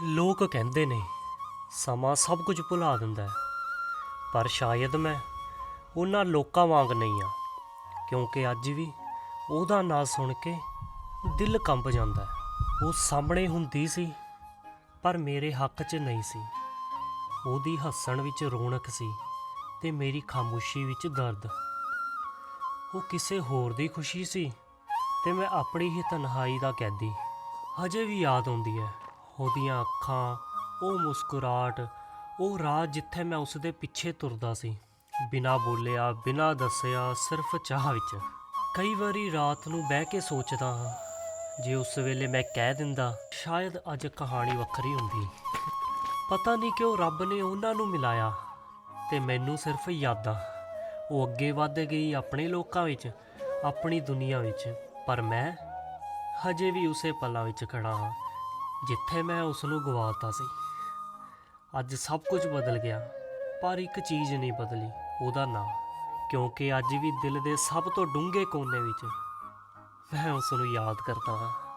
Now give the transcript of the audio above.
ਲੋਕ ਕਹਿੰਦੇ ਨੇ, ਸਮਾਂ ਸਭ ਕੁਝ ਭੁਲਾ ਦਿੰਦਾ ਹੈ। ਪਰ ਸ਼ਾਇਦ ਮੈਂ ਉਹਨਾਂ ਲੋਕਾਂ ਵਾਂਗ ਨਹੀਂ ਆ ਕਿਉਂਕਿ ਅੱਜ ਵੀ ਉਹਦਾ ਨਾਂ ਸੁਣ ਕੇ ਦਿਲ ਕੰਬ ਜਾਂਦਾ ਹੈ। ਉਹ ਸਾਹਮਣੇ ਹੁੰਦੀ ਸੀ, ਪਰ ਮੇਰੇ ਹੱਕ 'ਚ ਨਹੀਂ ਸੀ। ਉਹਦੀ ਹੱਸਣ ਵਿੱਚ ਰੌਣਕ ਸੀ ਤੇ ਮੇਰੀ ਖਾਮੋਸ਼ੀ ਵਿੱਚ ਦਰਦ। ਉਹ ਕਿਸੇ ਹੋਰ ਦੀ ਖੁਸ਼ੀ ਸੀ ਤੇ ਮੈਂ ਆਪਣੀ ਹੀ ਤਨਹਾਈ ਦਾ ਕੈਦੀ। ਹਜੇ ਵੀ ਯਾਦ ਆਉਂਦੀ ਹੈ। ਉਹਦੀਆਂ ਅੱਖਾਂ, ਉਹ ਮੁਸਕਰਾਟ ਉਹ ਰਾਤ ਜਿੱਥੇ ਮੈਂ ਉਸ ਦੇ ਪਿੱਛੇ ਤੁਰਦਾ ਸੀ। ਬਿਨਾਂ ਬੋਲਿਆ, ਬਿਨਾਂ ਦੱਸਿਆ, ਸਿਰਫ ਚਾਹ ਵਿੱਚ। ਕਈ ਵਾਰੀ ਰਾਤ ਨੂੰ ਬਹਿ ਕੇ ਸੋਚਦਾ ਹਾਂ, ਜੇ ਉਸ ਵੇਲੇ ਮੈਂ ਕਹਿ ਦਿੰਦਾ, ਸ਼ਾਇਦ ਅੱਜ ਕਹਾਣੀ ਵੱਖਰੀ ਹੁੰਦੀ। ਪਤਾ ਨਹੀਂ ਕਿਉਂ ਰੱਬ ਨੇ ਉਹਨਾਂ ਨੂੰ ਮਿਲਾਇਆ ਤੇ ਮੈਨੂੰ ਸਿਰਫ ਯਾਦਾਂ। ਉਹ ਅੱਗੇ ਵੱਧ ਗਈ ਆਪਣੇ ਲੋਕਾਂ ਵਿੱਚ, ਆਪਣੀ ਦੁਨੀਆ ਵਿੱਚ। ਪਰ ਮੈਂ ਹਜੇ ਵੀ ਉਸੇ ਪਲਾਂ ਵਿੱਚ ਖੜਾ ਹਾਂ। ਜਿੱਥੇ ਮੈਂ ਉਸ ਨੂੰ ਗਵਾਤਾ ਸੀ। ਅੱਜ ਸਭ ਕੁਝ ਬਦਲ ਗਿਆ, ਪਰ ਇੱਕ ਚੀਜ਼ ਨਹੀਂ ਬਦਲੀ, ਉਹਦਾ ਨਾਂ ਕਿਉਂਕਿ ਅੱਜ ਵੀ ਦਿਲ ਦੇ ਸਭ ਤੋਂ ਡੂੰਘੇ ਕੋਨੇ ਵਿੱਚ ਮੈਂ ਉਸ ਨੂੰ ਯਾਦ ਕਰਦਾ ਹਾਂ।